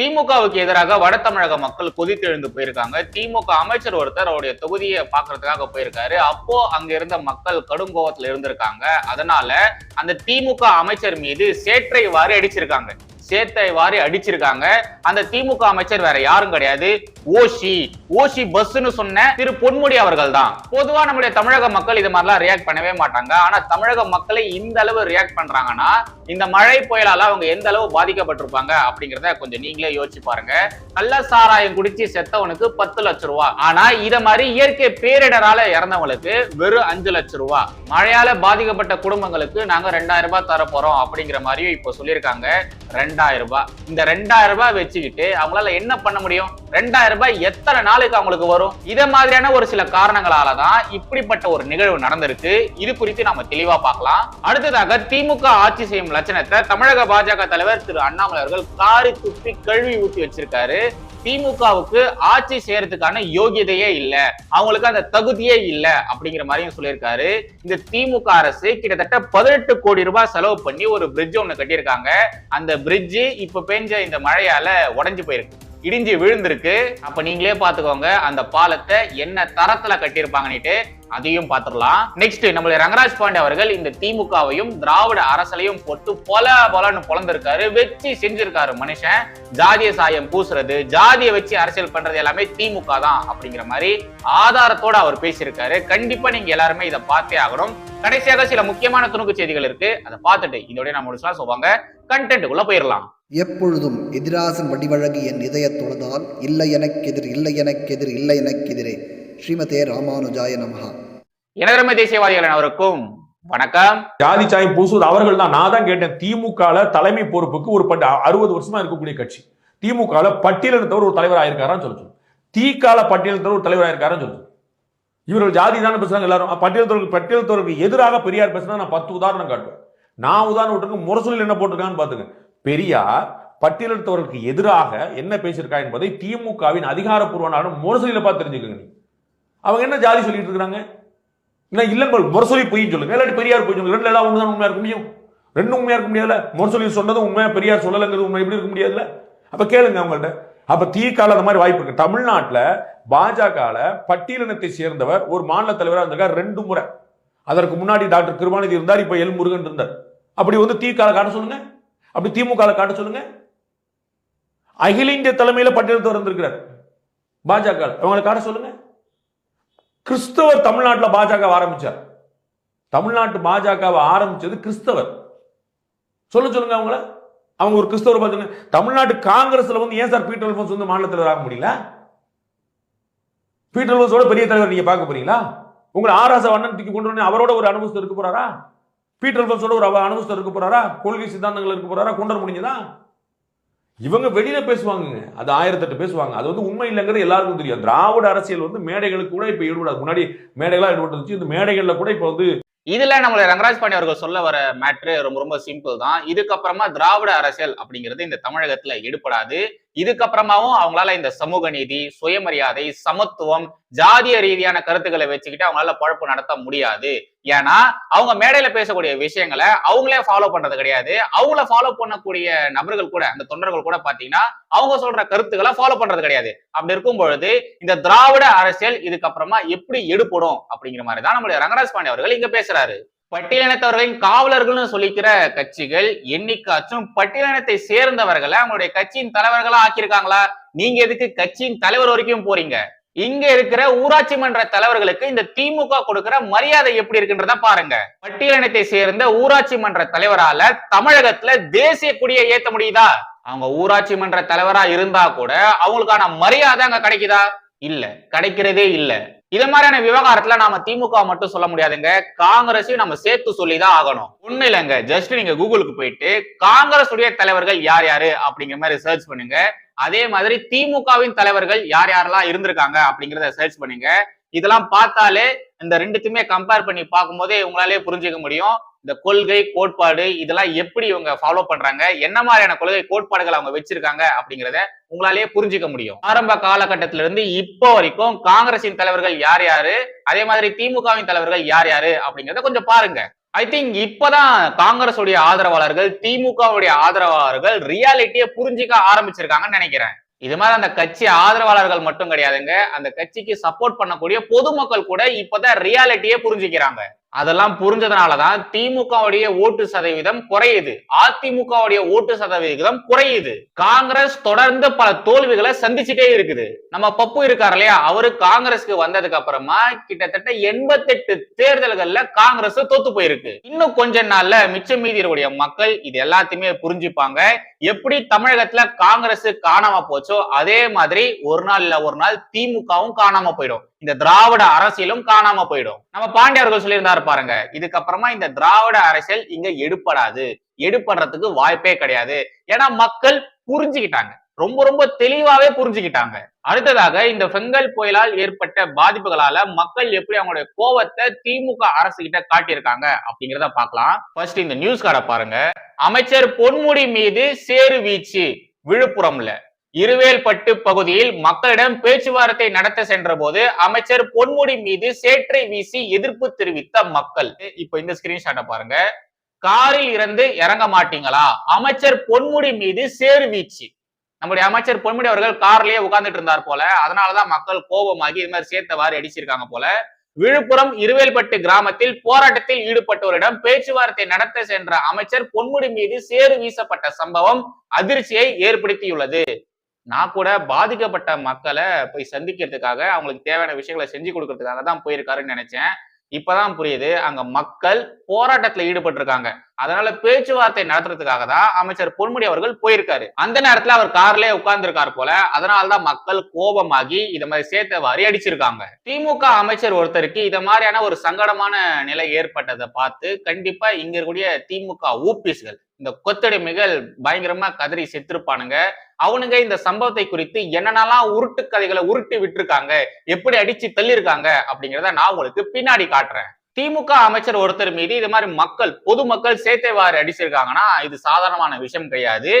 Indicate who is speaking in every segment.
Speaker 1: திமுகவுக்கு எதிராக வட தமிழக மக்கள் கொதித்தெழுந்து போயிருக்காங்க. திமுக அமைச்சர் ஒருத்தர் அவருடைய தொகுதியை பாக்குறதுக்காக போயிருக்காரு. அப்போ அங்க இருந்த மக்கள் கடும் கோபத்துல இருந்திருக்காங்க. அதனால அந்த திமுக அமைச்சர் மீது சேற்றை வாரி அடிச்சிருக்காங்க. சேத்தை வாரி அடிச்சிருக்காங்க. அந்த திமுக அமைச்சர் வேற யாரும் கிடையாது. ஓஷி ஓஷி பஸ்ன்னு சொன்ன திரு பொன்முடி அவர்கள் தான் பொதுவா நம்முடைய தமிழக மக்கள் இது மாதிரிலாம் ரியாக்ட் பண்ணவே மாட்டாங்க. ஆனா தமிழக மக்களை இந்த அளவு ரியாக்ட் பண்றாங்கன்னா இந்த மழை புயலால அவங்க எந்த அளவு பாதிக்கப்பட்டிருப்பாங்க அப்படிங்கறத கொஞ்சம் நீங்களே யோசிச்சு பாருங்க. நல்ல சாராயம் குடிச்சு செத்தவனுக்கு பத்து லட்சம் ரூபா. ஆனா இத மாதிரி இயற்கை பேரிடரால இறந்தவங்களுக்கு வெறும் அஞ்சு லட்சம் ரூபா. மழையால பாதிக்கப்பட்ட குடும்பங்களுக்கு நாங்க ரெண்டாயிரம் ரூபாய் தர போறோம் அப்படிங்கிற மாதிரியும் இப்போ சொல்லியிருக்காங்க. ரெண்டு ரெண்டாயிரம் ரூபாய். இந்த ரெண்டாயிரம் ரூபாய் வச்சுக்கிட்டு அவங்களால என்ன பண்ண முடியும்? ரெண்டாயிரம் ரூபாய் எத்தனை நாளுக்கு அவங்களுக்கு வரும்? இத மாதிரியான ஒரு சில காரணங்களால தான் இப்படிப்பட்ட ஒரு நிகழ்வு நடந்திருக்கு. இது குறித்து நாம தெளிவா பார்க்கலாம். அடுத்ததாக திமுக ஆட்சி செய்யும் லட்சணத்தை தமிழக பாஜக தலைவர் திரு அண்ணாமலை அவர்கள் காரி துப்பி கழுவி ஊட்டி வச்சிருக்காரு. திமுகவுக்கு ஆட்சி செய்யறதுக்கான யோகியதையே இல்ல. அவங்களுக்கு அந்த தகுதியே இல்ல அப்படிங்கிற மாதிரியும் சொல்லியிருக்காரு. இந்த திமுக அரசு கிட்டத்தட்ட பதினெட்டு கோடி ரூபாய் செலவு பண்ணி ஒரு பிரிட்ஜ் ஒண்ணு கட்டியிருக்காங்க. அந்த பிரிட்ஜ் இப்ப பெஞ்ச இந்த மழையால உடஞ்சு போயிருக்கு. இடிஞ்சு விழுந்திருக்கு. அப்ப நீங்களே பாத்துக்கோங்க அந்த பாலத்தை என்ன தரத்துல கட்டியிருப்பாங்கன்னுட்டு அதையும் பார்த்துடலாம். நெக்ஸ்ட் நம்மளுடைய ரங்கராஜ் பாண்டே அவர்கள் இந்த திமுகவையும் திராவிட அரசலையும் போட்டு பொல பொலன்னு பொழந்திருக்காரு வச்சு செஞ்சிருக்காரு மனுஷன். ஜாதிய சாயம் பூசுறது ஜாதியை வச்சு அரசியல் பண்றது எல்லாமே திமுக தான் அப்படிங்கிற மாதிரி ஆதாரத்தோட அவர் பேசியிருக்காரு. கண்டிப்பா நீங்க எல்லாருமே இதை பார்த்தே ஆகணும். கடைசியாக சில முக்கியமான துணுக்கு செய்திகள் இருக்கு. அதை பார்த்துட்டு இதோட நம்ம முடிச்சலாம் சொல்லுவாங்க கண்டென்ட்டுக்குள்ள போயிடலாம்.
Speaker 2: எப்பொழுதும் எதிராசன் வடிவழகு என் இதயத் தொழுதால் இல்லை எனக்கெதிர் இல்லை எனக்கெதிர் இல்லை எனக்கெதிரே ஸ்ரீமதே ராமானுஜாய நமஹா.
Speaker 1: எனதரமை தேசியவாதிகள் அனைவருக்கும் வணக்கம்.
Speaker 3: ஜாதி சாயம் பூசுவது அவர்கள் தான் நான் தான் கேட்டேன். திமுகல தலைமை பொறுப்புக்கு ஒரு பட்டு அறுபது வருஷமா இருக்கக்கூடிய கட்சி. திமுகல பட்டியலினத்தவர் ஒரு தலைவர் ஆயிருக்காரான்னு சொல்லு. தீக்கால பட்டியலினத்தவர் ஒரு தலைவர் ஆயிருக்காரான்னு சொல்லு. இவர்கள் ஜாதி தானே பேசுறாங்க எல்லாரும். பட்டியலத்தவருக்கு பட்டியலத்தவருக்கு எதிராக பெரியார் பேசுனா நான் பத்து உதாரணம் காட்டுவேன். நான் உதாரணம் விட்டுருக்கு முரசொலியில் என்ன போட்டிருக்கான்னு பாத்துங்க பெரியார் பட்டியலினத்தவருக்கு எதிராக என்ன பேசியிருக்கா என்பதை திமுகவின் அதிகாரப்பூர்வமான முரசொலியில பார்த்து தெரிஞ்சுக்கங்க நீ அவங்க என்ன ஜாதி சொல்லிட்டு இருக்காங்க? என்ன இல்லைங்க முரசொலி பொய்யும் சொல்லுங்க. இல்லாட்டி பெரியார் பொய் சொல்லுங்க. ரெண்டு எல்லாம் ஒன்று தான் இருக்க முடியும்? ரெண்டும் உண்மையாக இருக்க முடியாதுல்ல? முரசொலி சொன்னதும் உண்மையாக பெரியார் சொல்லலைங்கிறது உண்மை எப்படி இருக்க முடியாதுல்ல? அப்போ கேளுங்க அவங்கள்ட்ட. அப்போ தீக்கால அந்த மாதிரி வாய்ப்பு இருக்கு. தமிழ்நாட்டில் பாஜகவில் பட்டியலினத்தை சேர்ந்தவர் ஒரு மாநில தலைவராக இருந்திருக்கார் ரெண்டு முறை. அதற்கு முன்னாடி டாக்டர் கிருபாநிதி இருந்தார் இப்ப எல் முருகன் இருந்தார். அப்படி வந்து தீக்கால காட்ட சொல்லுங்க. அப்படி திமுக காட்ட சொல்லுங்க. அகில இந்திய தலைமையில் பட்டியலத்தவர் இருந்திருக்கிறார். பாஜக அவங்களை காட்ட சொல்லுங்க. கிறிஸ்தவர் தமிழ்நாட்டில் பாஜக ஆரம்பிச்சார். தமிழ்நாட்டு பாஜகவை ஆரம்பிச்சது கிறிஸ்தவர். சொல்ல சொல்லுங்க அவங்கள. அவங்க ஒரு கிறிஸ்தவர் பார்த்தீங்க தமிழ்நாட்டு காங்கிரஸ்ல வந்து ஏன் சார் பீட்டர் அல்போன்ஸ் வந்து மாநில தலைவர் ஆக முடியல? பீட்டர் அல்போன்ஸோட பெரிய தலைவர் நீங்க பார்க்க போறீங்களா? உங்களை ஆராச வண்ணன் தூக்கி கொண்டு அவரோட ஒரு அனுபவத்தில் இருக்க போறாரா? பீட்டர் அல்போன்ஸோட ஒரு அனுபவத்தில் இருக்க போறாரா? கொள்கை சித்தாந்தங்கள் இருக்க போறாரா? கொண்டர் முடிஞ்சதா? இவங்க வெளியில பேசுவாங்க அது ஆயிரத்தெட்டு பேசுவாங்க. அது வந்து உண்மை இல்லைங்கிறது எல்லாருக்கும் தெரியும். திராவிட அரசியல் வந்து மேடைகளுக்கு கூட இப்ப ஈடுபடாது. முன்னாடி மேடைகளா ஈடுபட்டு இந்த மேடைகள்ல கூட இப்ப வந்து
Speaker 1: இதுல நம்மளுடைய ரங்கராஜ் பாண்டி அவர்கள் சொல்ல வர மேட்ரு ரொம்ப ரொம்ப சிம்பிள் தான். இதுக்கப்புறமா திராவிட அரசியல் அப்படிங்கிறது இந்த தமிழகத்துல ஈடுபடாது. இதுக்கப்புறமாவும் அவங்களால இந்த சமூக நீதி சுயமரியாதை சமத்துவம் ஜாதிய ரீதியான கருத்துக்களை வச்சுக்கிட்டு அவங்களால பழப்பு நடத்த முடியாது. ஏன்னா அவங்க மேடையில பேசக்கூடிய விஷயங்களை அவங்களே ஃபாலோ பண்றது கிடையாது. அவங்கள ஃபாலோ பண்ணக்கூடிய நபர்கள் கூட அந்த தொண்டர்கள் கூட பாத்தீங்கன்னா அவங்க சொல்ற கருத்துக்களை ஃபாலோ பண்றது கிடையாது. அப்படி இருக்கும் பொழுது இந்த திராவிட அரசியல் இதுக்கப்புறமா எப்படி எடுப்படும் அப்படிங்கிற மாதிரி தான் நம்மளுடைய ரங்கராஜ் பாண்டி அவர்கள் இங்க பேசுறாரு. பட்டியலினத்தவர்களின் காவலர்கள்னு சொல்லிக்கிற கட்சிகள் என்னைக்காச்சும் பட்டியலினத்தை சேர்ந்தவர்களை அவங்களுடைய கட்சியின் தலைவர்களா ஆக்கியிருக்காங்களா? நீங்க எதுக்கு கட்சியின் தலைவர் வரைக்கும் போறீங்க? இங்க இருக்கிற ஊராட்சி மன்ற தலைவர்களுக்கு இந்த திமுக கொடுக்கிற மரியாதை எப்படி இருக்குன்றத பாருங்க. பட்டியலினத்தை சேர்ந்த ஊராட்சி மன்ற தலைவரால தமிழகத்துல தேசிய கொடியை ஏத்த முடியுதா? அவங்க ஊராட்சி மன்ற தலைவரா இருந்தா கூட அவங்களுக்கான மரியாதை அங்க கிடைக்குதா? இல்ல. கிடைக்கிறதே இல்ல. இது மாதிரியான விவகாரத்துல நாம திமுக மட்டும் சொல்ல முடியாதுங்க. காங்கிரஸையும் நம்ம சேர்த்து சொல்லிதான் ஆகணும். ஒண்ணு இல்லைங்க. ஜஸ்ட் நீங்க கூகுளுக்கு போயிட்டு காங்கிரஸ் உடைய தலைவர்கள் யார் யாரு அப்படிங்கிற மாதிரி சர்ச் பண்ணுங்க. அதே மாதிரி திமுகவின் தலைவர்கள் யார் யாரெல்லாம் இருந்திருக்காங்க அப்படிங்கிறத சர்ச் பண்ணுங்க. இதெல்லாம் பார்த்தாலே இந்த ரெண்டுத்தையுமே கம்பேர் பண்ணி பார்க்கும்போதே உங்களாலே புரிஞ்சுக்க முடியும். இந்த கொள்கை கோட்பாடு இதெல்லாம் எப்படி இவங்க ஃபாலோ பண்றாங்க? என்ன மாதிரியான கொள்கை கோட்பாடுகள் அவங்க வச்சிருக்காங்க அப்படிங்கிறத உங்களாலேயே புரிஞ்சுக்க முடியும். ஆரம்ப காலகட்டத்தில இருந்து இப்போ வரைக்கும் காங்கிரசின் தலைவர்கள் யார் யாரு? அதே மாதிரி திமுகவின் தலைவர்கள் யார் யாரு? அப்படிங்கிறத கொஞ்சம் பாருங்க. ஐ திங்க் இப்பதான் காங்கிரஸுடைய ஆதரவாளர்கள் திமுகவுடைய ஆதரவாளர்கள் ரியாலிட்டியை புரிஞ்சுக்க ஆரம்பிச்சிருக்காங்கன்னு நினைக்கிறேன். இது மாதிரி அந்த கட்சி ஆதரவாளர்கள் மட்டும் கிடையாதுங்க. அந்த கட்சிக்கு சப்போர்ட் பண்ணக்கூடிய பொதுமக்கள் கூட இப்பதான் ரியாலிட்டியே புரிஞ்சுக்கிறாங்க. அதெல்லாம் புரிஞ்சதுனாலதான் திமுகவுடைய ஓட்டு சதவீதம் குறையுது. அதிமுகவுடைய ஓட்டு சதவீதம் குறையுது. காங்கிரஸ் தொடர்ந்து பல தோல்விகளை சந்திச்சுட்டே இருக்குது. நம்ம பப்பு இருக்காரு இல்லையா? அவரு காங்கிரஸ்க்கு வந்ததுக்கு அப்புறமா கிட்டத்தட்ட எண்பத்தெட்டு தேர்தல்கள்ல காங்கிரஸ் தோத்து போயிருக்கு. இன்னும் கொஞ்ச நாள்ல மிச்சம் மீதி இருக்கக்கூடிய மக்கள் இது எல்லாத்தையுமே புரிஞ்சுப்பாங்க. எப்படி தமிழகத்துல காங்கிரஸ் காணாம போச்சோ அதே மாதிரி ஒரு நாள் இல்ல ஒரு நாள் திமுகவும் காணாம போயிடும். இந்த திராவிட அரசியலும் காணாம போயிடும். நம்ம பாண்டியர்கள் சொல்லியிருந்தாரு பாருங்க இதுக்கப்புறமா இந்த திராவிட அரசியல் இங்க எடுப்படாது எடுப்படுறதுக்கு வாய்ப்பே கிடையாது. ஏன்னா மக்கள் புரிஞ்சுக்கிட்டாங்க. ரொம்ப ரொம்ப தெளிவாவே புரிஞ்சுக்கிட்டாங்க. அடுத்ததாக இந்த பெங்கல் புயலால் ஏற்பட்ட பாதிப்புகளால மக்கள் எப்படி அவங்களுடைய கோவத்தை திமுக அரசு கிட்ட காட்டியிருக்காங்க அப்படிங்கிறத பார்க்கலாம். ஃபர்ஸ்ட் இந்த நியூஸ் கார்டை பாருங்க. அமைச்சர் பொன்முடி மீது சேரு வீச்சு விழுப்புரம்ல. இருவேல்பட்டு பகுதியில் மக்களிடம் பேச்சுவார்த்தை நடத்த சென்ற போது அமைச்சர் பொன்முடி மீது சேற்றை வீசி எதிர்ப்பு தெரிவித்த மக்கள். இப்ப இந்த ஸ்கிரீன்ஷாட்டை பாருங்க. காரில் இருந்து இறங்க மாட்டீங்களா? அமைச்சர் பொன்முடி மீது சேர் வீச்சு. நம்முடைய அமைச்சர் பொன்முடி அவர்கள் கார்லயே உட்கார்ந்துட்டு இருந்தார் போல. அதனாலதான் மக்கள் கோபமாகி இது மாதிரி சேர்த்தவாறு அடிச்சிருக்காங்க போல. விழுப்புரம் இருவேல்பட்டு கிராமத்தில் போராட்டத்தில் ஈடுபட்டோரிடம் பேச்சுவார்த்தை நடத்த சென்ற அமைச்சர் பொன்முடி மீது சேறு வீசப்பட்ட சம்பவம் அதிர்ச்சியை ஏற்படுத்தியுள்ளது. நான் கூட பாதிக்கப்பட்ட மக்களை போய் சந்திக்கிறதுக்காக அவங்களுக்கு தேவையான விஷயங்களை செஞ்சு கொடுக்கறதுக்காக தான் போயிருக்காருன்னு நினைச்சேன். இப்பதான் புரியுது. அங்க மக்கள் போராட்டத்துல ஈடுபட்டிருக்காங்க. அதனால பேச்சுவார்த்தை நடத்துறதுக்காக தான் அமைச்சர் பொன்முடி அவர்கள் போயிருக்காரு. அந்த நேரத்துல அவர் கார்லயே உட்கார்ந்துருக்காரு போல. அதனாலதான் மக்கள் கோபமாகி இத மாதிரி சேர்த்த வாரி அடிச்சிருக்காங்க. திமுக அமைச்சர் ஒருத்தருக்கு இத மாதிரியான ஒரு சங்கடமான நிலை ஏற்பட்டதை பார்த்து கண்டிப்பா இங்க இருக்கக்கூடிய திமுக ஊபிஸ்கள் இந்த கொத்தடிமைகள் பயங்கரமா கதறி செத்துருப்பானுங்க. அவனுங்க இந்த சம்பவத்தை குறித்து என்னென்னலாம் உருட்டு கதைகளை உருட்டி விட்டுருக்காங்க எப்படி அடிச்சு தள்ளியிருக்காங்க அப்படிங்கிறத நான் உங்களுக்கு பின்னாடி காட்டுறேன். திமுக அமைச்சர் ஒருத்தர் மீது இது மாதிரி மக்கள் பொதுமக்கள் சேத்தைவாறு அடிச்சிருக்காங்கன்னா இது சாதாரணமான விஷயம் கிடையாது.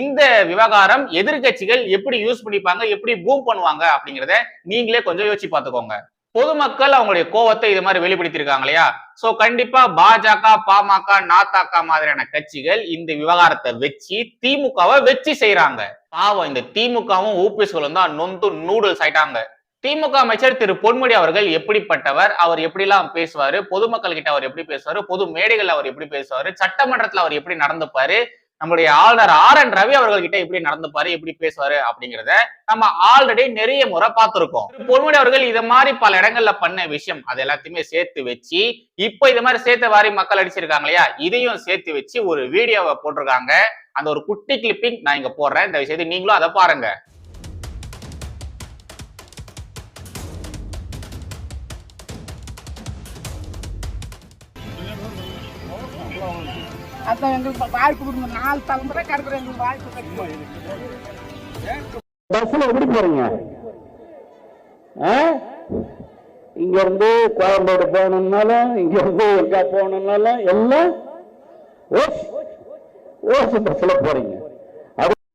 Speaker 1: இந்த விவகாரம் எதிர்கட்சிகள் எப்படி யூஸ் பண்ணிப்பாங்க எப்படி பூம் பண்ணுவாங்க அப்படிங்கிறத நீங்களே கொஞ்சம் யோசிச்சு பார்த்துக்கோங்க. பொதுமக்கள் அவங்களுடைய கோவத்தை இது மாதிரி வெளிப்படுத்தியிருக்காங்க இல்லையா? சோ கண்டிப்பா பாஜக பாமக நாத்தாக்கா மாதிரியான கட்சிகள் இந்த விவகாரத்தை வச்சு திமுகவை வச்சு செய்யறாங்க பாவம் இந்த திமுகவும் ஓபிஎஸ்களும் தான் நொந்து நூடுல்ஸ் ஆயிட்டாங்க. திமுக அமைச்சர் திரு பொன்முடி அவர்கள் எப்படிப்பட்டவர்? அவர் எப்படிலாம் பேசுவாரு? பொதுமக்கள் கிட்ட அவர் எப்படி பேசுவாரு? பொது மேடைகள் அவர் எப்படி பேசுவாரு? சட்டமன்றத்துல அவர் எப்படி நடந்துப்பாரு? நம்முடைய ஆளுநர் ஆர் என் ரவி அவர்கள்கிட்ட எப்படி நடந்துப்பாரு எப்படி பேசுவாரு அப்படிங்கிறத நம்ம ஆல்ரெடி நிறைய முறை பார்த்திருக்கோம். பொன்முடி அவர்கள் இதை மாதிரி பல இடங்கள்ல பண்ண விஷயம் அது எல்லாத்தையுமே சேர்த்து வச்சு இப்போ இது மாதிரி சேர்த்த வாரி மக்கள் அடிச்சிருக்காங்க இல்லையா? இதையும் சேர்த்து வச்சு ஒரு வீடியோவை போட்டிருக்காங்க. அந்த ஒரு குட்டி கிளிப்பிங் நான் இங்க போடுறேன். இந்த விஷயத்தை நீங்களும் அதை பாருங்க.
Speaker 4: அதான் எங்களுக்கு வாய்ப்பு கொடுங்க. நாலு தலைமுறை கிடக்குற எங்களுக்கு வாய்ப்பு கிடைக்கும்
Speaker 5: பஸ்ல எப்படி போறீங்க? ஆ? இங்க இருந்து கோயம்பேடு போகணும்னாலும் இங்க இருந்து எங்க போகணும்னாலும் எல்லாம் ஓஸ் ஓஸ் பஸ்ல போறீங்க.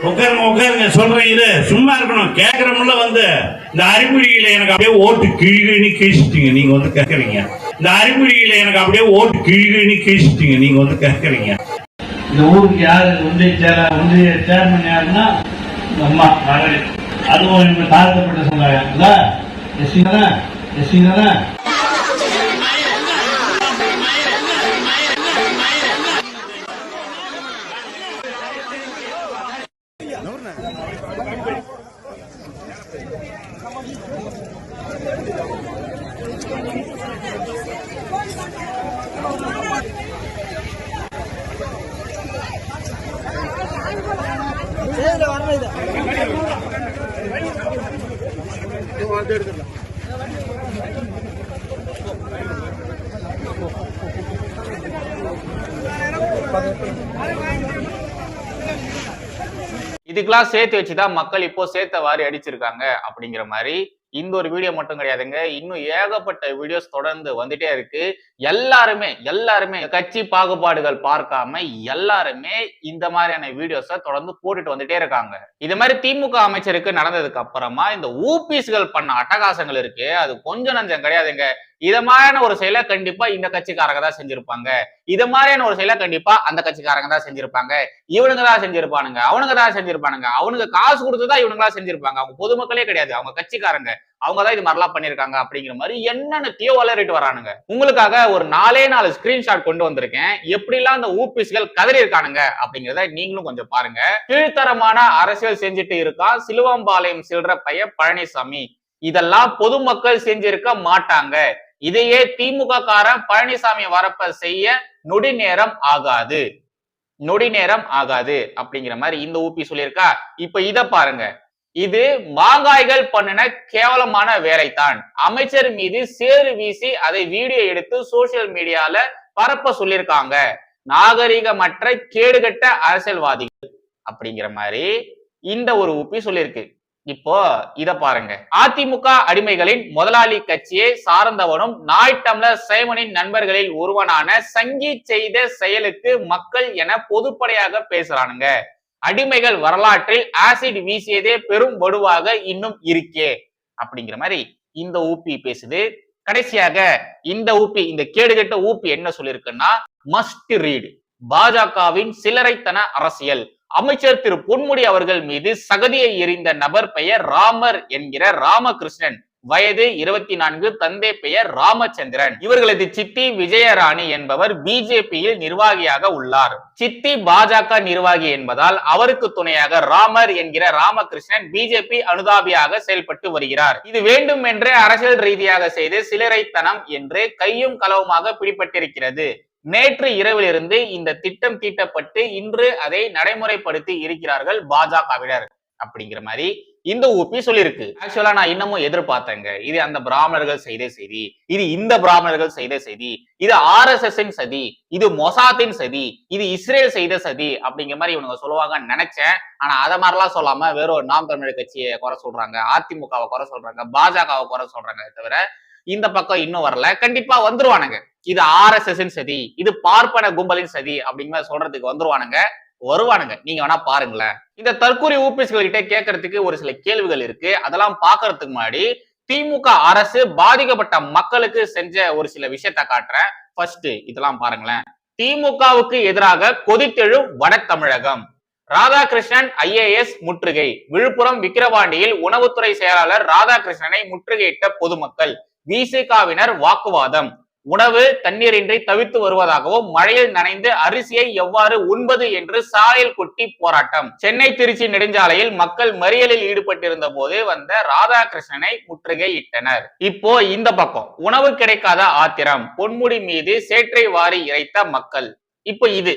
Speaker 6: உட்காருங்க உட்காருங்க சொல்றேன் இது சும்மா இருக்கணும். கேக்குறவங்கள வந்து. இந்த அறிகுறியில எனக்கு அப்படியே ஓட்டு கிழிகிழி கிழிச்சிட்டீங்க. நீங்க வந்து கேட்கறீங்க. இந்த அறிகுறியில எனக்கு அப்படியே ஓட்டு கிழிகிழி கிழிச்சிட்டீங்க. நீங்க வந்து கேட்கறீங்க.
Speaker 7: இந்த ஊருக்கு யாரு ஒன்றிய சேர ஒன்றிய சேர்மன் யாருன்னா அம்மா மகளிர் அதுவும் இவங்க தாழ்த்தப்பட்ட சொன்னாங்க எஸ்சி தானே எஸ்சி தானே
Speaker 1: இதுக்கெல்லாம் சேர்த்து வச்சுதான் மக்கள் இப்போ சேர்த்த வாரி அடிச்சிருக்காங்க அப்படிங்கிற மாதிரி இந்த ஒரு வீடியோ மட்டும் கிடையாதுங்க. இன்னும் ஏகப்பட்ட வீடியோஸ் தொடர்ந்து வந்துட்டே இருக்கு. எல்லாருமே எல்லாருமே கட்சி பாகுபாடுகள் பார்க்காம எல்லாருமே இந்த மாதிரியான வீடியோஸை தொடர்ந்து போட்டுட்டு வந்துட்டே இருக்காங்க. இது மாதிரி திமுக அமைச்சருக்கு நடந்ததுக்கு அப்புறமா இந்த ஊபிஸ்கள் பண்ண அட்டகாசங்கள் இருக்கு அது கொஞ்சம் நஞ்சம் கிடையாதுங்க. இத மாதிரியான ஒரு செயலை கண்டிப்பா இந்த கட்சிக்காரங்க தான் செஞ்சிருப்பாங்க. இத மாதிரியான ஒரு செயலை கண்டிப்பா அந்த கட்சிக்காரங்க தான் செஞ்சிருப்பாங்க. இவனுங்க தான் செஞ்சிருப்பானுங்க அவனுங்க தான் செஞ்சிருப்பானுங்க. அவனுங்க காசு கொடுத்துதான் இவனுங்களா செஞ்சிருப்பாங்க. அவங்க பொதுமக்களே கிடையாது அவங்க கட்சிக்காரங்க. அவங்க தான் இது மாதிரிலாம் பண்ணிருக்காங்க அப்படிங்கிற மாதிரி என்னென்னத்தையோ வளரிட்டு வரானுங்க. உங்களுக்காக ஒரு நாலே நாலு ஸ்கிரீன்ஷாட் கொண்டு வந்திருக்கேன். எப்படிலாம் அந்த ஊபிஸ்கள் கதறி இருக்கானுங்க அப்படிங்கிறத நீங்களும் கொஞ்சம் பாருங்க. கீழ்த்தரமான அரசியல் செஞ்சுட்டு இருக்கான் சிலுவம்பாளையம் சில்ற பையன் பழனிசாமி. இதெல்லாம் பொதுமக்கள் செஞ்சிருக்க மாட்டாங்க. இதையே திமுக காரன் பழனிசாமி வரப்ப செய்ய நொடி நேரம் ஆகாது. நொடி நேரம் ஆகாது அப்படிங்கிற மாதிரி இந்த ஊபி சொல்லியிருக்கா? இப்ப இத பாருங்க. இது மாங்காய்கள் பண்ணின கேவலமான வேலைத்தான். அமைச்சர் மீது சேறு வீசி அதை வீடியோ எடுத்து சோசியல் மீடியால பரப்ப சொல்லியிருக்காங்க. நாகரிகமற்ற கேடுகட்ட அரசியல்வாதிகள் அப்படிங்கிற மாதிரி இந்த ஒரு உப்பி சொல்லியிருக்கு. இப்போ இத பாருங்க. அதிமுக அடிமைகளின் முதலாளி கட்சியை சார்ந்தவனும் நாய் டம்ளர் சைமனின் நண்பர்களில் ஒருவனான சங்கி செய்த செயலுக்கு மக்கள் என பொதுப்படையாக பேசுறானுங்க. அடிமைகள் வரலாற்றில் ஆசிட் வீசியதே பெரும் வடுவாக இன்னும் இருக்கே. அப்படிங்கிற மாதிரி இந்த ஊப்பி பேசுது. கடைசியாக இந்த ஊப்பி இந்த கேடுகட்ட ஊப்பி என்ன சொல்லியிருக்குன்னா மஸ்ட் ரீட் பாஜகவின் சிலரைத்தன அரசியல். அமைச்சர் திரு பொன்முடி அவர்கள் மீது சகதியை எறிந்த நபர் பெயர் ராமர் என்கிற ராமகிருஷ்ணன். வயது இருபத்தி நான்கு தந்தை பெயர் ராமச்சந்திரன். இவர்களது சித்தி விஜயராணி என்பவர் பிஜேபியில் நிர்வாகியாக உள்ளார். சித்தி பாஜக நிர்வாகி என்பதால் அவருக்கு துணையாக ராமர் என்கிற ராமகிருஷ்ணன் பிஜேபி அனுதாபியாக செயல்பட்டு வருகிறார். இது வேண்டும் என்றே அரசியல் ரீதியாக செய்து சிலரைத்தனம் என்று கையும் களவுமாக பிடிபட்டிருக்கிறது. நேற்று இரவிலிருந்து இந்த திட்டம் தீட்டப்பட்டு இன்று அதை நடைமுறைப்படுத்தி இருக்கிறார்கள் பாஜகவினர் அப்படிங்கிற மாதிரி இந்த ஊப்பி சொல்லியிருக்கு. ஆக்சுவலா நான் இன்னமும் எதிர்பார்த்தேங்க. இது அந்த பிராமணர்கள் செய்த செய்தி இது இந்த பிராமணர்கள் செய்த செய்தி இது ஆர் எஸ் எஸ் சதி இது மொசாத்தின் சதி இது இஸ்ரேல் செய்த சதி அப்படிங்கிற மாதிரி இவனுங்க சொல்லுவாங்கன்னு நினைச்சேன். ஆனா அதை மாதிரிலாம் சொல்லாம வெறும் நாம் தமிழர் கட்சியை குறை சொல்றாங்க அதிமுகவை குறை சொல்றாங்க பாஜகவை குறை சொல்றாங்க தவிர இந்த பக்கம் இன்னும் வரல. கண்டிப்பா வந்துருவானுங்க. இது ஆர் எஸ் சதி இது பார்ப்பன கும்பலின் சதி அப்படிங்கிற சொல்றதுக்கு வந்துருவானுங்க. வருவானுங்க. நீங்க வேணா பாருங்களேன். இந்த தற்கொலை ஊபிஸ்கள் கிட்ட கேட்கறதுக்கு ஒரு சில கேள்விகள் இருக்கு. அதெல்லாம் பாக்குறதுக்கு முன்னாடி திமுக அரசு பாதிக்கப்பட்ட மக்களுக்கு செஞ்ச ஒரு சில விஷயத்த காட்டுறேன். ஃபர்ஸ்ட் இதெல்லாம் பாருங்களேன். திமுகவுக்கு எதிராக கொதித்தெழும் வட தமிழகம் ராதாகிருஷ்ணன் ஐஏஎஸ் முற்றுகை. விழுப்புரம் விக்கிரவாண்டியில் உணவுத்துறை செயலாளர் ராதாகிருஷ்ணனை முற்றுகையிட்ட பொதுமக்கள். விசிகாவினர் வாக்குவாதம். உணவு தண்ணீரின்றி தவித்து வருவதாகவும் மழையில் நனைந்து அரிசியை எவ்வாறு உண்பது என்று சாலையில் கொட்டி போராட்டம். சென்னை திருச்சி நெடுஞ்சாலையில் மக்கள் மறியலில் ஈடுபட்டிருந்த போது வந்த ராதாகிருஷ்ணனை முற்றுகையிட்டனர். இப்போ இந்த பக்கம் உணவு கிடைக்காத ஆத்திரம் பொன்முடி மீது சேற்றை வாரி இறைத்த மக்கள். இப்போ இது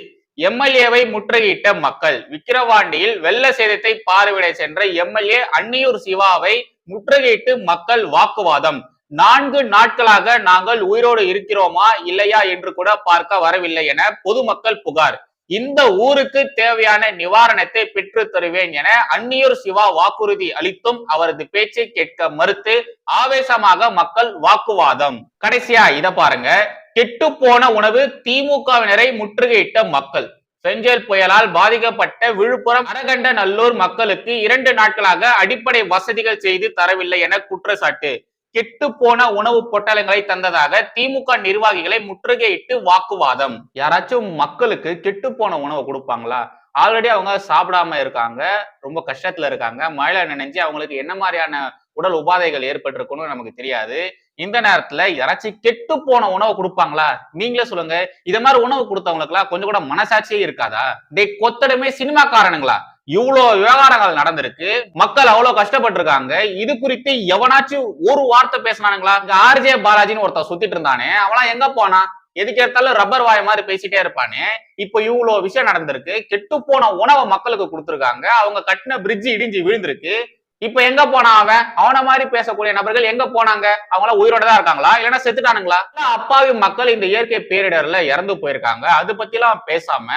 Speaker 1: எம்எல்ஏவை முற்றுகையிட்ட மக்கள். விக்கிரவாண்டியில் வெள்ள சேதத்தை பார்வையிட சென்ற எம்எல்ஏ அன்னியூர் சிவாவை முற்றுகையிட்டு மக்கள் வாக்குவாதம். நான்கு நாட்களாக நாங்கள் உயிரோடு இருக்கிறோமா இல்லையா என்று கூட பார்க்க வரவில்லை என பொதுமக்கள் புகார். இந்த ஊருக்கு தேவையான நிவாரணத்தை பெற்று தருவேன் என அந்நியூர் சிவா வாக்குறுதி அளித்தும் அவரது பேச்சை கேட்க மறுத்து ஆவேசமாக மக்கள் வாக்குவாதம். கடைசியா இத பாருங்க. கெட்டு போன உணவு திமுகவினரை முற்றுகையிட்ட மக்கள். செஞ்சல் புயலால் பாதிக்கப்பட்ட விழுப்புரம் அரகண்ட நல்லூர் மக்களுக்கு இரண்டு நாட்களாக அடிப்படை வசதிகள் செய்து தரவில்லை என குற்றச்சாட்டு. கெட்டு போன உணவு பொட்டலங்களை தந்ததாக திமுக நிர்வாகிகளை முற்றுகையிட்டு வாக்குவாதம். யாராச்சும் மக்களுக்கு கெட்டு போன உணவு கொடுப்பாங்களா? ஆல்ரெடி அவங்க சாப்பிடாம இருக்காங்க ரொம்ப கஷ்டத்துல இருக்காங்க. மழை நினைஞ்சு அவங்களுக்கு என்ன மாதிரியான உடல் உபாதைகள் ஏற்பட்டிருக்குன்னு நமக்கு தெரியாது. இந்த நேரத்துல யாராச்சும் கெட்டு போன உணவு கொடுப்பாங்களா? நீங்களே சொல்லுங்க. இத மாதிரி உணவு கொடுத்தவங்களுக்குலாம் கொஞ்சம் கூட மனசாட்சியே இருக்காதா? டே கொத்தடமே சினிமாக்காரனுங்களா? இவ்வளவு விவகாரங்கள் நடந்திருக்கு. மக்கள் அவ்வளவு கஷ்டப்பட்டு இருக்காங்க இது குறித்து எவனாச்சும் ஒரு வார்த்தை பேசினானுங்களா? இங்க ஆர்ஜே பாலாஜின்னு ஒருத்தன் சுத்திட்டு இருந்தானே. அவனா எங்க போனா? எதுக்கு எடுத்தாலும் ரப்பர் வாய மாதிரி பேசிட்டே இருப்பானே. இப்போ இவ்வளவு விஷயம் நடந்திருக்கு. கெட்டு போன உணவை மக்களுக்கு கொடுத்துருக்காங்க. அவங்க கட்டின பிரிட்ஜ் இடிஞ்சு விழுந்திருக்கு. இப்ப எங்க போனா அவன்? அவன மாதிரி பேசக்கூடிய நபர்கள் எங்க போனாங்க? அவங்கள உயிரோட தான் இருக்காங்களா? இல்லைன்னா செத்துட்டானுங்களா? அப்பாவி மக்கள் இந்த இயற்கை பேரிடர்ல இறந்து போயிருக்காங்க. அது பத்தி எல்லாம் பேசாம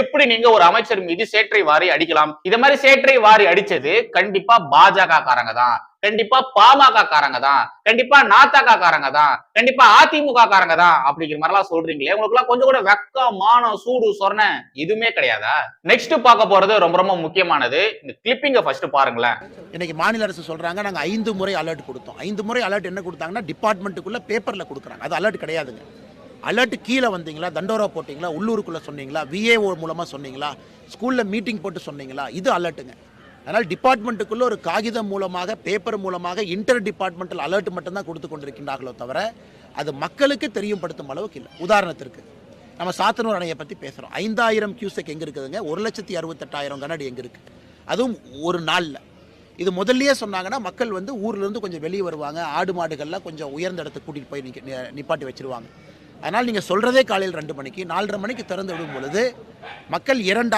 Speaker 1: எப்படி நீங்க ஒரு அமைச்சர் மீது சேற்றை வாரி அடிக்கலாம்? இத மாதிரி சேற்றை வாரி அடிச்சது கண்டிப்பா பாஜக காரங்க தான். கண்டிப்பா பாமக காரங்க தான். கண்டிப்பா நாத்தகா காரங்க தான் கண்டிப்பா அதிமுக காரங்க தான் அப்படிங்கிற மாதிரிலாம் சொல்றீங்களே. உங்களுக்கு எல்லாம் கொஞ்சம் கூட வெக்க மானம் சூடு சொரண எதுவுமே கிடையாதா? நெக்ஸ்ட் பார்க்க போறது ரொம்ப ரொம்ப முக்கியமானது. இந்த கிளிப்பிங்க ஃபர்ஸ்ட் பாருங்களேன்.
Speaker 8: இன்னைக்கு மாநில அரசு சொல்றாங்க நாங்க ஐந்து முறை அலர்ட் கொடுத்தோம். ஐந்து முறை அலர்ட் என்ன கொடுத்தாங்கன்னா டிபார்ட்மெண்ட்டுக்குள்ள பேப்பர்ல கொடுக்குறாங்க. அது அலர்ட் கிடையாதுங்க. அலர்ட் கீழே வந்தீங்களா தண்டோரா போட்டிங்களா உள்ளூருக்குள்ள சொன்னீங்களா விஏஓ மூலமா சொன்னீங்களா ஸ்கூல்ல மீட்டிங் போட்டு சொன்னீங்களா இது அலர்ட்டுங்க அதனால் டிபார்ட்மெண்ட்டுக்குள்ள ஒரு காகிதம் மூலமாக பேப்பர் மூலமாக இன்டர் டிபார்ட்மெண்டல் அலர்ட் மட்டும்தான் கொடுத்து கொண்டிருக்கின்றார்களோ தவிர அது மக்களுக்கு தெரியும்படுத்தும் அளவுக்கு இல்லை. உதாரணத்திற்கு நம்ம சாத்தனூர் அணையை பற்றி பேசுகிறோம் ஐந்தாயிரம் கியூசெக் எங்கே இருக்குதுங்க? ஒரு லட்சத்தி அறுபத்தெட்டாயிரம் கனடி எங்கே இருக்குது அதுவும் ஒரு நாளில். இது முதல்லையே சொன்னாங்கன்னா மக்கள் வந்து ஊர்லேருந்து கொஞ்சம் வெளியே வருவாங்க. ஆடு மாடுகள்லாம் கொஞ்சம் உயர்ந்த இடத்துக்கு கூட்டிகிட்டு போய் நிப்பாட்டி வச்சிருவாங்க. அதனால் நீங்கள் சொல்கிறதே காலையில் ரெண்டு மணிக்கு நாலரை மணிக்கு திறந்து விடும் பொழுது மக்கள் இரண்டு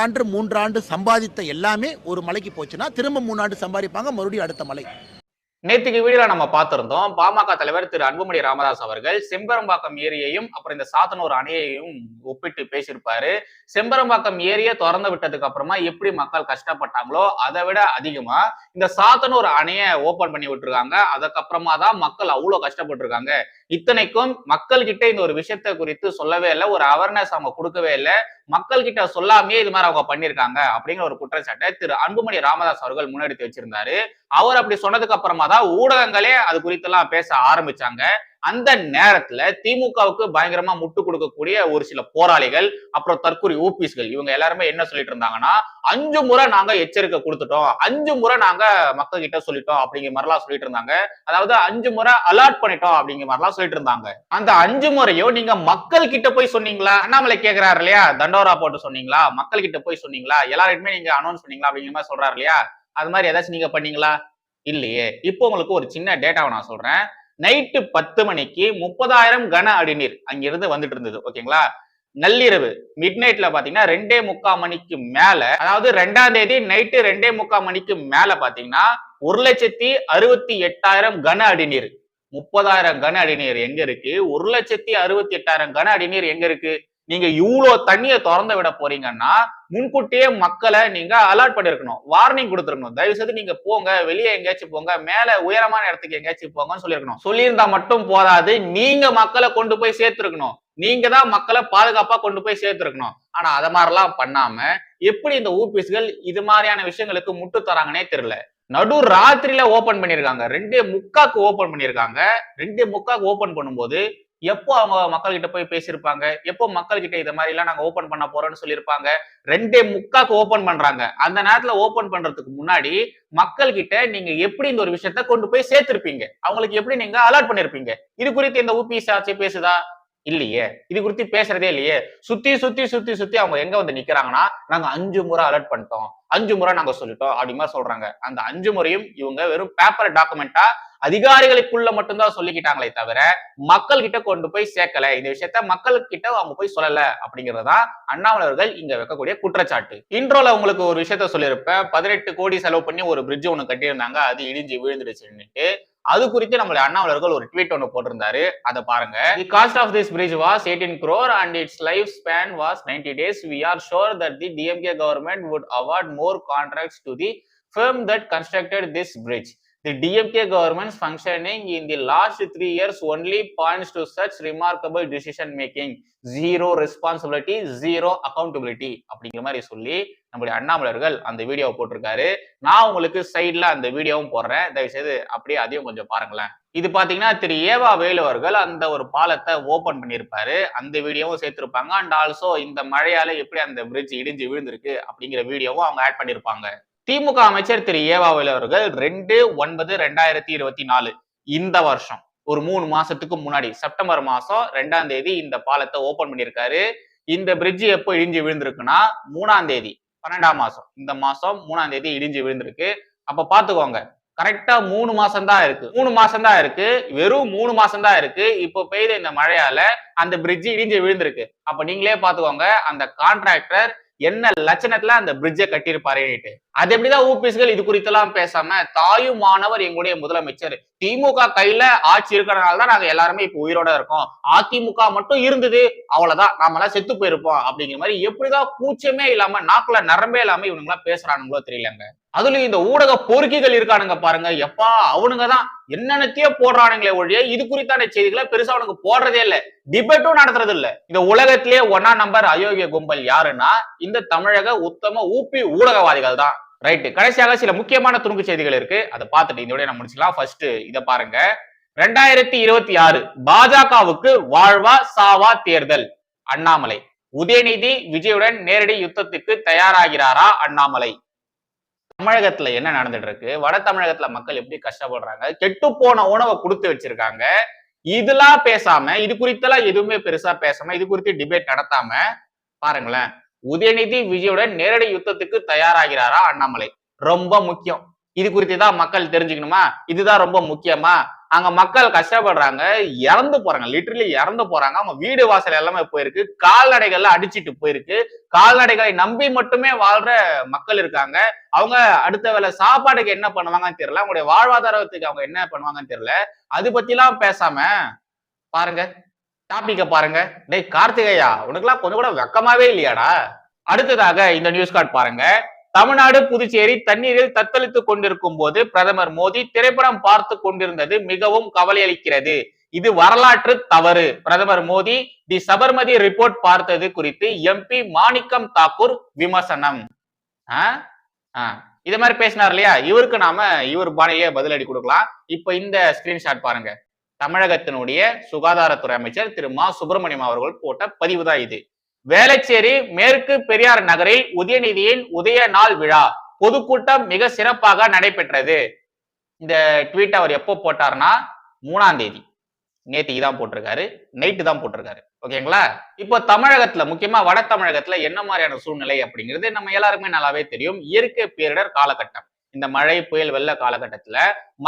Speaker 8: ஆண்டு சம்பாதித்த எல்லாமே ஒரு மலைக்கு போச்சுன்னா திரும்ப மூணாண்டு சம்பாதிப்பாங்க மறுபடியும் அடுத்த மலை.
Speaker 1: நேற்றுக்கு வீடியோல நம்ம பார்த்திருந்தோம் பாமக தலைவர் திரு அன்புமணி ராமதாஸ் அவர்கள் செம்பரம்பாக்கம் ஏரியையும் அப்புறம் இந்த சாத்தனூர் அணையையும் ஒப்பிட்டு பேசியிருப்பாரு. செம்பரம்பாக்கம் ஏரியை திறந்து விட்டதுக்கு அப்புறமா எப்படி மக்கள் கஷ்டப்பட்டாங்களோ அதை விட அதிகமா இந்த சாத்தனூர் அணையை ஓபன் பண்ணி விட்டுருக்காங்க. அதுக்கப்புறமா தான் மக்கள் அவ்வளோ கஷ்டப்பட்டிருக்காங்க. இத்தனைக்கும் மக்கள் கிட்ட இந்த ஒரு விஷயத்த குறித்து சொல்லவே இல்லை ஒரு அவேர்னஸ் அவங்க கொடுக்கவே இல்லை. மக்கள் கிட்ட சொல்லாமே இது மாதிரி அவங்க பண்ணிருக்காங்க அப்படிங்கிற ஒரு குற்றச்சாட்டை திரு அன்புமணி ராமதாஸ் அவர்கள் முன்னெடுத்து வச்சிருந்தாரு. அவர் அப்படி சொன்னதுக்கு அப்புறமா தான் ஊடகங்களே அது குறித்து எல்லாம் பேச ஆரம்பிச்சாங்க. அந்த நேரத்துல திமுகவுக்கு பயங்கரமா முட்டு கொடுக்கக்கூடிய ஒரு சில போராளிகள் அப்புறம் தற்கொலை ஓபிஸ்கள் இவங்க எல்லாருமே என்ன சொல்லிட்டு இருந்தாங்கன்னா அஞ்சு முறை நாங்க எச்சரிக்கை கொடுத்துட்டோம். அஞ்சு முறை நாங்க மக்கள் கிட்ட சொல்லிட்டோம். அப்படிங்கிற மாதிரிலாம் சொல்லிட்டு இருந்தாங்க. அதாவது அஞ்சு முறை அலர்ட் பண்ணிட்டோம் அப்படிங்கிற மாதிரிலாம் சொல்லிட்டு இருந்தாங்க. அந்த அஞ்சு முறையும் நீங்க மக்கள் கிட்ட போய் சொன்னீங்களா? அண்ணாமலை கேக்குறாரு இல்லையா? தண்டோரா போட்டு சொன்னீங்களா? மக்கள் கிட்ட போய் சொன்னீங்களா? எல்லாருக்குமே நீங்க அனௌன்ஸ் பண்ணீங்களா? அப்படிங்கிற மாதிரி சொல்றாரு இல்லையா? அது மாதிரி ஏதாச்சும் நீங்க பண்ணீங்களா? இல்லையே. இப்போ உங்களுக்கு ஒரு சின்ன டேட்டாவை நான் சொல்றேன். நைட்டு பத்து மணிக்கு முப்பதாயிரம் கன அடிநீர் அங்கிருந்து வந்துட்டு இருந்தது ஓகேங்களா? நள்ளிரவு மிட் நைட்ல பாத்தீங்கன்னா ரெண்டே முக்கால் மணிக்கு மேல அதாவது ரெண்டாம் தேதி நைட்டு ரெண்டே முக்கால் மணிக்கு மேல பாத்தீங்கன்னா ஒரு லட்சத்தி அறுபத்தி எட்டாயிரம் கன அடிநீர். முப்பதாயிரம் கன அடிநீர் எங்க இருக்கு? ஒரு லட்சத்தி அறுபத்தி எட்டாயிரம் கன அடிநீர் எங்க இருக்கு? நீங்க இவ்வளோ தண்ணியை திறந்து விட போறீங்கன்னா முன்கூட்டியே மக்களை நீங்க அலர்ட் பண்ணிருக்கணும். வார்னிங் கொடுத்துருக்கணும். தயவு செய்து நீங்க போங்க. வெளியே எங்கேயாச்சும் போங்க. மேல உயரமான இடத்துக்கு எங்கேயாச்சும் போங்கன்னு சொல்லியிருக்கணும். சொல்லியிருந்தா மட்டும் போதாது. நீங்க மக்களை கொண்டு போய் சேர்த்துருக்கணும். நீங்க தான் மக்களை பாதுகாப்பா கொண்டு போய் சேர்த்துருக்கணும். ஆனா அத மாதிரிலாம் பண்ணாம எப்படி இந்த ஊபிஸ்கள் இது மாதிரியான விஷயங்களுக்கு முட்டு தராங்கன்னே தெரியல. நடு ராத்திரியில ஓபன் பண்ணிருக்காங்க. ரெண்டே முக்காக்கு ஓபன் பண்ணிருக்காங்க. ரெண்டே முக்காக்கு ஓபன் பண்ணும்போது எப்போ அவங்க மக்கள்கிட்ட போய் பேசியிருப்பாங்க? எப்போ மக்கள்கிட்ட இதை இத மாதிரி எல்லாம் நாங்க ஓபன் பண்ண போறோம்னு சொல்லியிருப்பாங்க? ரெண்டே முக்காக்கு ஓபன் பண்றாங்க. அந்த நேரத்துல ஓபன் பண்றதுக்கு முன்னாடி மக்கள்கிட்ட நீங்க எப்படி இந்த ஒரு விஷயத்த கொண்டு போய் சேர்த்திருப்பீங்க? அவங்களுக்கு எப்படி நீங்க அலர்ட் பண்ணிருப்பீங்க? இது குறித்து இந்த ஊபிஎஸ் ஆட்சி பேசுதா? இல்லையே. இது குறித்து பேசுறதே இல்லையே. சுத்தி சுத்தி சுத்தி சுத்தி அவங்க எங்க வந்து நிக்கிறாங்கன்னா நாங்க அஞ்சு முறை அலர்ட் பண்ணிட்டோம். அஞ்சு முறை நாங்க சொல்லிட்டோம் அப்படி மாதிரி சொல்றாங்க. அந்த அஞ்சு முறையும் இவங்க வெறும் பேப்பர் டாக்குமெண்டா அதிகாரிகளுக்குள்ள மட்டும்தான் சொல்லிக்கிட்டாங்களே தவிர மக்கள் கிட்ட கொண்டு போய் சேர்க்கல. இந்த விஷயத்த மக்கள் கிட்ட அவங்க போய் சொல்லல அப்படிங்கறதுதான் அண்ணாமலர்கள் இங்க வைக்கக்கூடிய குற்றச்சாட்டு. இன்ட்ரோல உங்களுக்கு ஒரு விஷயத்த சொல்லியிருப்பேன். பதினெட்டு கோடி செலவு பண்ணி ஒரு பிரிட்ஜ் ஒண்ணு கட்டியிருந்தாங்க. அது இடிஞ்சு விழுந்துடுச்சுன்னுட்டு அது குறித்து நம்மளுடைய அண்ணாவலர்கள் ஒரு ட்வீட் ஒன்று போட்டிருந்தாரு அதை பாருங்க the cost of this bridge was eighteen crore and its life span was ninety days we are sure that the DMK government would award more contracts to the firm that constructed this bridge the DMK government's functioning in the last three years only points to such remarkable decision making zero responsibility zero accountability அப்படிங்கிற மாதிரி சொல்லி நம்முடைய அண்ணாமலர்கள் அந்த வீடியோவை போட்டிருக்காரு. நான் உங்களுக்கு சைட்ல அந்த வீடியோவும் போடுறேன். தயவு செய்து அப்படியே அதையும் கொஞ்சம் பாருங்களேன். இது பாத்தீங்கன்னா திரு ஏவா வேலு அவர்கள் அந்த ஒரு பாலத்தை ஓபன் பண்ணியிருப்பாரு. அந்த வீடியோவும் சேர்த்திருப்பாங்க. அண்ட் ஆல்சோ இந்த மழையால எப்படி அந்த பிரிட்ஜ் இடிஞ்சு விழுந்திருக்கு அப்படிங்கிற வீடியோவும் அவங்க ஆட் பண்ணியிருப்பாங்க. திமுக அமைச்சர் திரு ஏவாவேலு அவர்கள் ரெண்டு ஒன்பது ரெண்டாயிரத்தி இருபத்தி நாலு இந்த வருஷம் ஒரு மூணு மாசத்துக்கு முன்னாடி செப்டம்பர் மாசம் ரெண்டாம் தேதி இந்த பாலத்தை ஓபன் பண்ணியிருக்காரு. இந்த பிரிட்ஜ் எப்போ இடிஞ்சு விழுந்திருக்குன்னா மூணாம் தேதி பன்னெண்டாம் மாசம். இந்த மாசம் மூணாம் தேதி இடிஞ்சு விழுந்திருக்கு. அப்ப பாத்துக்கோங்க. கரெக்டா மூணு மாசம் தான் இருக்கு. மூணு மாசம் தான் இருக்கு. வெறும் மூணு மாசம் தான் இருக்கு. இப்போ பெய்த இந்த மழையால அந்த பிரிட்ஜ் இடிஞ்சு விழுந்திருக்கு. அப்ப நீங்களே பாத்துக்கோங்க. அந்த கான்ட்ராக்டர் என்ன லட்சணத்துல அந்த பிரிட்ஜை கட்டியிருப்பாருன்னுட்டு. அது எப்படிதான் ஊபிஸ்கள் இது குறித்தெல்லாம் பேசாம தாயும் மாணவர் எங்களுடைய முதலமைச்சர். திமுக கையில ஆட்சி இருக்கிறதுனால தான் நாங்க எல்லாருமே இப்ப உயிரோட இருக்கோம். அதிமுக மட்டும் இருந்தது அவ்வளவுதான். நாம எல்லாம் செத்து போயிருப்போம் அப்படிங்கிற மாதிரி எப்படிதான் கூச்சமே இல்லாம நாக்குல நரம்பே இல்லாம இவனுங்க எல்லாம் பேசுறானுங்களோ தெரியலங்க. அதுலயும் இந்த ஊடக பொறுக்கிகள் இருக்கானுங்க பாருங்க. எப்பா அவனுங்க தான் என்னென்னத்தையோ போடுறானுங்களே ஒழிய இது குறித்தான செய்திகளை பெருசா அவனுக்கு போடுறதே இல்ல. டிபேட்டும் நடத்துறது இல்ல. இந்த உலகத்திலேயே ஒன்னா நம்பர் அயோக்கிய கும்பல் யாருன்னா இந்த தமிழக உத்தம ஊப்பி ஊடகவாதிகள் தான். ரைட்டு கடைசியாக சில முக்கியமான துணுக்கு செய்திகள் இருக்கு. அதை பார்த்துட்டு இந்த நம்ம முடிச்சுக்கலாம். ஃபர்ஸ்ட் இதை பாருங்க. ரெண்டாயிரத்தி இருபத்தி ஆறு பாஜகவுக்கு வாழ்வா சாவா தேர்தல். அண்ணாமலை. உதயநிதி விஜயுடன் நேரடி யுத்தத்துக்கு தயாராகிறாரா அண்ணாமலை? தமிழகத்துல என்ன நடந்துட்டு இருக்கு வட தமிழகத்துல மக்கள் எப்படி கஷ்டப்படுறாங்க? கெட்டு போன உணவை கொடுத்து வச்சிருக்காங்க. இதெல்லாம் பேசாம இது குறித்தெல்லாம் எதுவுமே பெருசா பேசாம இது குறித்து டிபேட் நடத்தாம பாருங்களேன். உதயநிதி விஜயுடன் நேரடி யுத்தத்துக்கு தயாராகிறாரா அண்ணாமலை? ரொம்ப முக்கியம். இது குறித்து தான் மக்கள் தெரிஞ்சுக்கணுமா? இதுதான் ரொம்ப முக்கியமா? அங்க மக்கள் கஷ்டப்படுறாங்க இறந்து போறாங்க லிட்டரலி இறந்து போறாங்க. அவங்க வீடு வாசல் எல்லாமே போயிருக்கு. கால்நடைகள்லாம் அடிச்சிட்டு போயிருக்கு. கால்நடைகளை நம்பி மட்டுமே வாழ்ற மக்கள் இருக்காங்க. அவங்க அடுத்த வேலை சாப்பாடுக்கு என்ன பண்ணுவாங்கன்னு தெரியல. அவங்களுடைய வாழ்வாதாரத்துக்கு அவங்க என்ன பண்ணுவாங்கன்னு தெரியல. அது பத்திலாம் பேசாம பாருங்க. டாபிக்க பாருங்க. டேய் கார்த்திகையா உனக்குலாம் கொஞ்சம் கூட வெக்கமாவே இல்லையாடா? அடுத்ததாக இந்த நியூஸ் கார்டு பாருங்க. தமிழ்நாடு புதுச்சேரி தண்ணீரில் தத்தளித்துக் கொண்டிருக்கும் போது பிரதமர் மோடி திரைப்படம் பார்த்து கொண்டிருந்தது மிகவும் கவலையளிக்கிறது இது வரலாற்று தவறு. பிரதமர் மோடி தி சபர்மதி ரிப்போர்ட் பார்த்தது குறித்து எம்பி மாணிக்கம் தாக்கூர் விமர்சனம். இது மாதிரி பேசினார் இல்லையா? இவருக்கு நாம இவர் பாணியிலே பதிலடி கொடுக்கலாம். இப்ப இந்த ஸ்கிரீன்ஷாட் பாருங்க. தமிழகத்தினுடைய சுகாதாரத்துறை அமைச்சர் திரு மா சுப்பிரமணியம் அவர்கள் போட்ட பதிவு தான் இது. வேளச்சேரி மேற்கு பெரியார் நகரில் உதயநிதியின் உதய நாள் விழா பொதுக்கூட்டம் மிக சிறப்பாக நடைபெற்றது. இந்த ட்வீட் அவர் எப்போ போட்டார்னா மூணாம் தேதி. நேத்திக்கு தான் போட்டிருக்காரு நைட்டு தான் போட்டிருக்காரு. ஓகேங்களா இப்போ தமிழகத்துல முக்கியமா வட தமிழகத்துல என்ன மாதிரியான சூழ்நிலை அப்படிங்கிறது நம்ம எல்லாருக்குமே நல்லாவே தெரியும். இயற்கை பேரிடர் காலகட்டம். இந்த மழை புயல் வெள்ள காலகட்டத்துல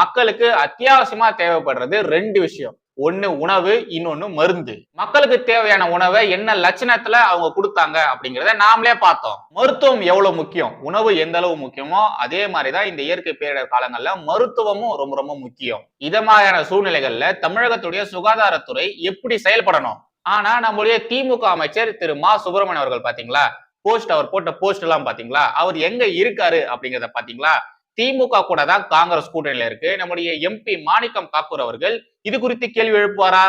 Speaker 1: மக்களுக்கு அத்தியாவசியமா தேவைப்படுறது ரெண்டு விஷயம். ஒன்று உணவு இன்னொன்னு மருந்து. மக்களுக்கு தேவையான உணவை என்ன லட்சணத்துல அவங்க கொடுத்தாங்க அப்படிங்கிறத நாமளே பார்த்தோம். மருத்துவம் எவ்வளவு முக்கியம்? உணவு எந்த அளவு முக்கியமோ அதே மாதிரிதான் இந்த இயற்கை பேரிடர் காலங்கள்ல மருத்துவமும் ரொம்ப ரொம்ப முக்கியம். இத மாதிரியான சூழ்நிலைகள்ல தமிழகத்துடைய சுகாதாரத்துறை எப்படி செயல்படணும்? ஆனா நம்முடைய திமுக அமைச்சர் திரு. மா. சுப்பிரமணியன் அவர்கள் பாத்தீங்களா? போஸ்ட் அவர் போட்ட போஸ்ட் எல்லாம் பாத்தீங்களா? அவர் எங்க இருக்காரு அப்படிங்கறத பாத்தீங்களா? திமுக கூட தான் காங்கிரஸ் கூட்டணியில இருக்கு. நம்முடைய எம்பி மாணிக்கம் தாக்கூர் அவர்கள் இது குறித்து கேள்வி எழுப்புவாரா?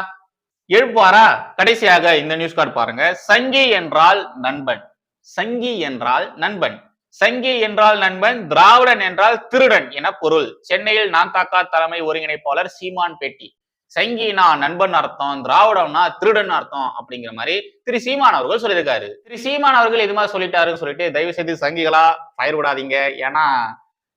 Speaker 1: எழுப்புவாரா? கடைசியாக இந்த நியூஸ் கார்டு பாருங்க. சங்கி என்றால் நண்பன். சங்கி என்றால் நண்பன். சங்கி என்றால் நண்பன் திராவிடன் என்றால் திருடன் என பொருள். சென்னையில் நான் தாக்கா தலைமை ஒருங்கிணைப்பாளர் சீமான் பேட்டி. சங்கினா நண்பன் அர்த்தம் திராவிடம்னா திருடன் அர்த்தம் அப்படிங்கிற மாதிரி திரு சீமான் அவர்கள் சொல்லியிருக்காரு. திரு சீமான் அவர்கள் இது மாதிரி சொல்லிட்டாருன்னு சொல்லிட்டு தயவு செய்து சங்கிகளா பயிர் விடாதீங்க. ஏன்னா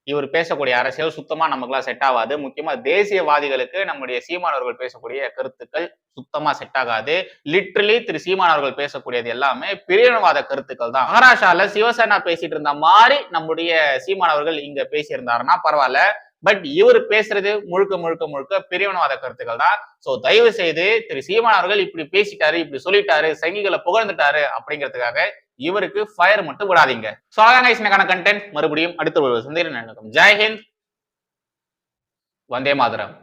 Speaker 1: இவர் பேசக்கூடிய அரசியல் சுத்தமா நமக்குலாம் செட் ஆகாது. முக்கியமா தேசியவாதிகளுக்கு நம்முடைய சீமான் அவர்கள் பேசக்கூடிய கருத்துக்கள் சுத்தமா செட் ஆகாது. லிட்ரலி திரு சீமான் அவர்கள் பேசக்கூடியது எல்லாமே பிரிவினவாத கருத்துக்கள் தான். மகாராஷ்டிரால சிவசேனா பேசிட்டு இருந்த மாதிரி நம்முடைய சீமான் அவர்கள் இங்க பேசியிருந்தாருன்னா பரவாயில்ல. பட் இவர் பேசுறது முழுக்க முழுக்க முழுக்க பிரிவினவாத கருத்துக்கள் தான். ஸோ தயவு செய்து திரு சீமான் அவர்கள் இப்படி பேசிட்டாரு இப்படி சொல்லிட்டாரு சங்கிகளை புகழ்ந்துட்டாரு அப்படிங்கிறதுக்காக இவருக்கு ஃபயர் மட்டும் விடாதீங்க. சோ அதான் இன்னைக்கான கண்டென்ட் மறுபடியும் அடுத்த ஒரு சந்தேகம் நடக்கும் ஜெய் ஹிந்த். வந்தே மாதரம்.